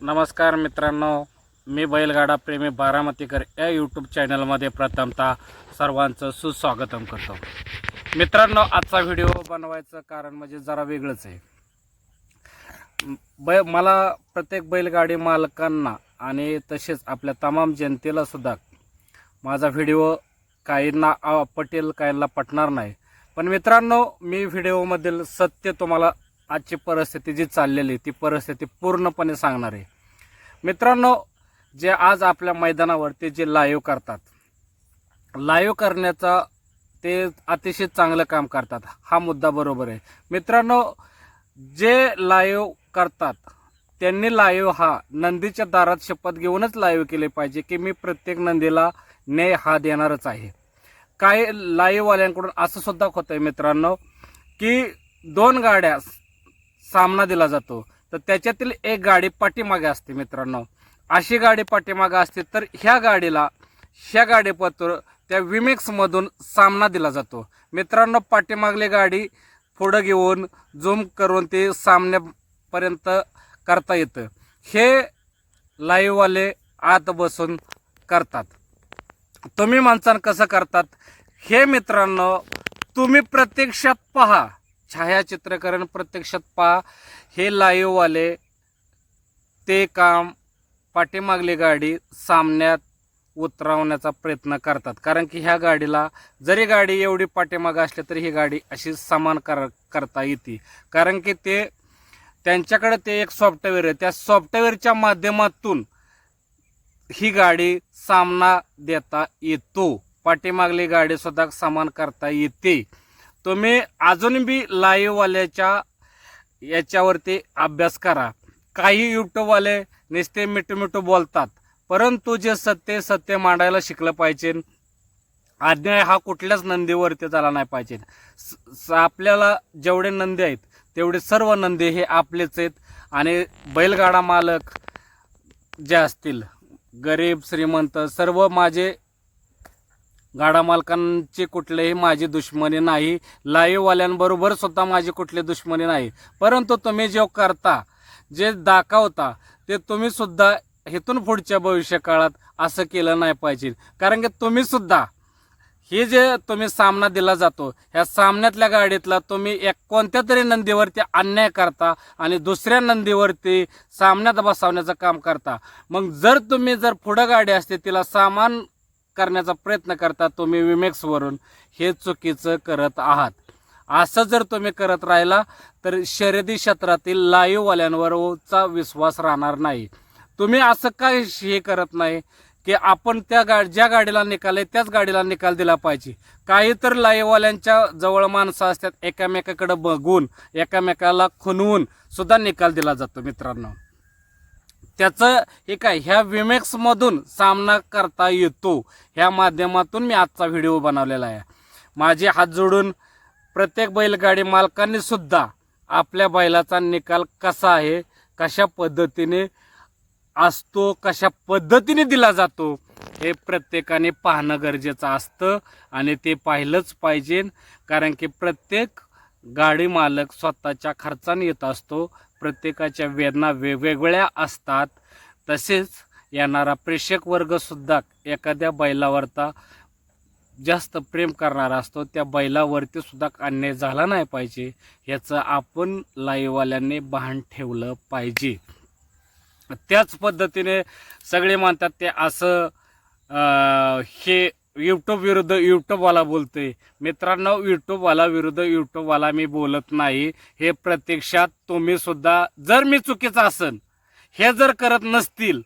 नमस्कार मित्रांनो मी बैलगाडा प्रेमी बारामतीकर या यूट्यूब चॅनलमध्ये प्रथमतः सर्वांचं सुस्वागतम करतो. मित्रांनो आजचा व्हिडिओ बनवायचं कारण म्हणजे जरा वेगळंच आहे. बै मला प्रत्येक बैलगाडी मालकांना आणि तसेच आपल्या तमाम जनतेला सुद्धा माझा व्हिडिओ काहींना पटेल काहींना पटणार नाही. पण मित्रांनो मी व्हिडिओमधील सत्य तुम्हाला आजची परिस्थिती जी चाललेली आहे, ती परिस्थिती पूर्णपणे सांगणार आहे. मित्रांनो जे आज आपल्या मैदानावरती जे लाईव्ह करतात लाईव्ह करण्याचा ते अतिशय चांगलं काम करतात. हा मुद्दा बरोबर आहे. मित्रांनो जे लाईव्ह करतात त्यांनी लाईव्ह हा नंदीच्या दारात शपथ घेऊनच लाईव्ह केले पाहिजे की मी प्रत्येक नंदीला न्याय हा देणारच आहे. काही लाईव्हवाल्यांकडून असं सुद्धा होतं आहे मित्रांनो की दोन गाड्या सामना दिला जातो. तर त्याच्यातील एक गाडी पाठीमागे असते मित्रांनो. अशी गाडी पाठीमागे असते तर ह्या गाडीला ह्या गाडीपत्र त्या विमेक्समधून सामना दिला जातो. मित्रांनो पाठीमागली गाडी पुढं घेऊन झूम करून ते सामन्यापर्यंत करता येतं. हे लाईव्हवाले आत बसून करतात. तुम्ही माणसानं कसं करतात? हे मित्रांनो तुम्ही प्रत्यक्षात पहा. छायाचित्रकरण प्रत्यक्षात पहा. हे लाईव्हवाले ते काम पाठीमागली गाडी सामन्यात उतरवण्याचा प्रयत्न करतात. कारण की ह्या गाडीला जरी गाडी एवढी पाठीमागं असली तरी ही गाडी अशी समान कर करता येते. कारण की ते त्यांच्याकडे ते एक सॉफ्टवेअर आहे. त्या सॉफ्टवेअरच्या माध्यमातून ही गाडी सामना देता येतो. पाठीमागली गाडी सुद्धा समान करता येते. तुम्ही अजून बी लाईव्हवाल्याच्या याच्यावरती अभ्यास करा. काही यूट्यूबवाले नुसते मिठू मिठू बोलतात परंतु जे सत्य सत्य मांडायला शिकलं पाहिजे. अन्याय हा कुठल्याच नंदीवरती झाला नाही पाहिजे. स- आपल्याला जेवढे नंदी आहेत तेवढे सर्व नंदी हे आपलेच आहेत. आणि बैलगाडा मालक जे असतील गरीब श्रीमंत सर्व माझे गाडा मालकांचे कुठलेही माझी दुश्मनी नाही. लाईव्हवाल्यांबरोबर सुद्धा माझी कुठली दुश्मनी नाही. परंतु तुम्ही जे करता जे दाखवता ते तुम्ही सुद्धा इथून पुढच्या भविष्य काळात असं केलं नाही पाहिजे. कारण की तुम्ही सुद्धा हे जे तुम्ही सामना दिला जातो ह्या सामन्यातल्या गाडीतला तुम्ही एक कोणत्या तरी नंदीवरती अन्याय करता आणि दुसऱ्या नंदीवरती सामन्यात बसवण्याचं काम करता. मग जर तुम्ही जर पुढं गाडी असते तिला सामान करण्याचा प्रयत्न करता तुम्ही विमेक्सवरून हे चुकीचं करत आहात. असं जर तुम्ही करत राहिला तर शर्यती क्षेत्रातील लाईव्हवाल्यांवरचा विश्वास राहणार नाही. तुम्ही असं काय हे करत नाही की आपण त्या गा ज्या गाडीला निकाल आहे त्याच गाडीला निकाल दिला पाहिजे. काही तर लाईववाल्यांच्या जवळ माणसं असतात एकामेकाकडं बघून एकामेकाला खुनवून सुद्धा निकाल दिला जातो मित्रांनो. त्याचं हे काय ह्या विमेक्समधून सामना करता येतो. ह्या माध्यमातून मी आजचा व्हिडिओ बनवलेला आहे. माझे हात जोडून प्रत्येक बैलगाडी मालकांनी सुद्धा आपल्या बैलाचा निकाल कसा आहे कशा पद्धतीने असतो कशा पद्धतीने दिला जातो हे प्रत्येकाने पाहणं गरजेचं असतं आणि ते पाहिलंच पाहिजे. कारण की प्रत्येक गाडी मालक स्वतःच्या खर्चाने येत असतो. प्रत्येकाच्या वेदना वेगवेगळ्या असतात. तसेच येणारा प्रेक्षक वर्गसुद्धा एखाद्या बैलावरता जास्त प्रेम करणारा असतो. त्या बैलावरती सुद्धा अन्याय झाला नाही पाहिजे. याचं आपण लाईव्हवाल्यांनी भान ठेवलं पाहिजे. त्याच पद्धतीने सगळे मानतात ते असं हे यूट्यूब विरुद्ध यूट्यूबवाला बोलतोय. मित्रांनो युट्यूबवाला विरुद्ध युट्यूबवाला मी बोलत नाही. हे प्रत्यक्षात तुम्ही सुद्धा जर मी चुकीचं असन हे जर करत नसतील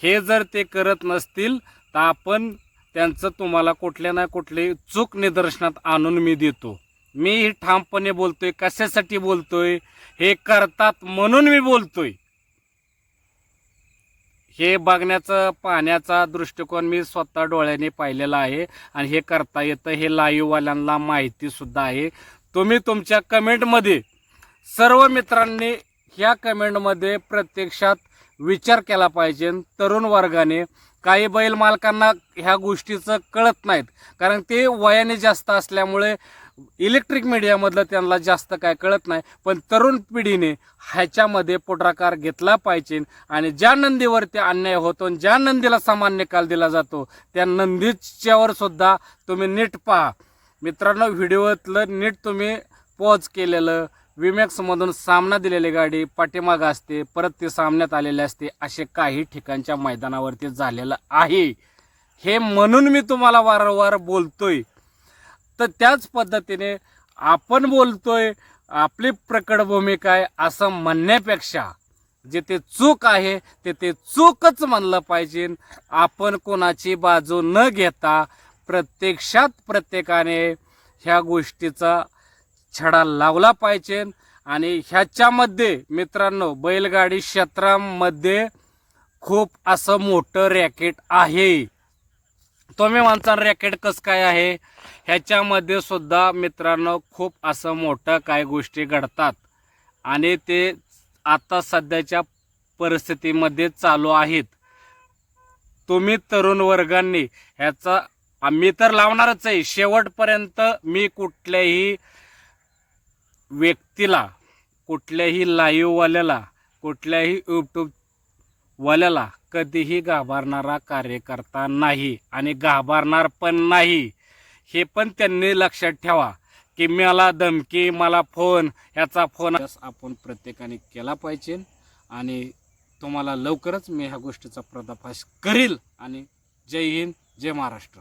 हे जर ते करत नसतील तर आपण त्यांचं तुम्हाला कुठल्या ना कुठली चूक निदर्शनात आणून मी देतो. मी ठामपणे बोलतोय कशासाठी बोलतोय हे करतात म्हणून मी बोलतोय. हे बघण्याचं पाहण्याचा दृष्टिकोन मी स्वतः डोळ्याने पाहिलेला आहे आणि हे करता येतं हे लाईव्हवाल्यांना माहितीसुद्धा आहे. तुम्ही तुमच्या कमेंटमध्ये सर्व मित्रांनी ह्या कमेंटमध्ये प्रत्यक्षात विचार केला पाहिजे. तरुण वर्गाने काही बैल मालकांना ह्या गोष्टीचं कळत नाहीत. कारण ते वयाने जास्त असल्यामुळे इलेक्ट्रिक मीडियामधलं त्यांना जास्त काय कळत नाही पण तरुण पिढीने ह्याच्यामध्ये पुढाकार घेतला पाहिजे. आणि ज्या नंदीवरती अन्याय होतो आणि ज्या नंदीला समान निकाल दिला जातो त्या नंदीच्यावर सुद्धा तुम्ही नीट पहा. मित्रांनो व्हिडिओतलं नीट तुम्ही पॉज केलेलं विमॅक्समधून सामना दिलेली गाडी पाठीमागं असते परत ते सामन्यात आलेले असते असे काही ठिकाणच्या मैदानावरती झालेलं आहे. हे म्हणून मी तुम्हाला वारंवार बोलतोय. तर त्याच पद्धतीने आपण बोलतोय आपली प्रकट भूमिका आहे असं म्हणण्यापेक्षा जे ते चूक आहे ते ते चूकच म्हणलं पाहिजे. आपण कोणाची बाजू न घेता प्रत्यक्षात प्रत्येकाने ह्या गोष्टीचा छडा लावला पाहिजे. आणि ह्याच्यामध्ये मित्रांनो बैलगाडी क्षेत्रामध्ये खूप असं मोठं रॅकेट आहे. तुम्ही म्हणता रॅकेट कसं काय आहे? ह्याच्यामध्ये सुद्धा मित्रांनो खूप असं मोठं काय गोष्टी घडतात. आणि ते आता सध्याच्या परिस्थितीमध्ये चालू आहेत. तुम्ही तरुण वर्गांनी ह्याचा आम्ही तर लावणारच आहे. शेवटपर्यंत मी कुठल्याही व्यक्तीला कुठल्याही लाईव्हवाल्याला कुठल्याही वल्याला कधीही घाबरणारा कार्यकर्ता नाही आणि घाबरणार पण नाही. हे पण त्यांनी लक्षात ठेवा की मला धमकी मला फोन ह्याचा फोन आपण प्रत्येकाने केला पाहिजे आणि तुम्हाला लवकरच मी ह्या गोष्टीचा पर्दाफाश करील आणि जय हिंद जय महाराष्ट्र.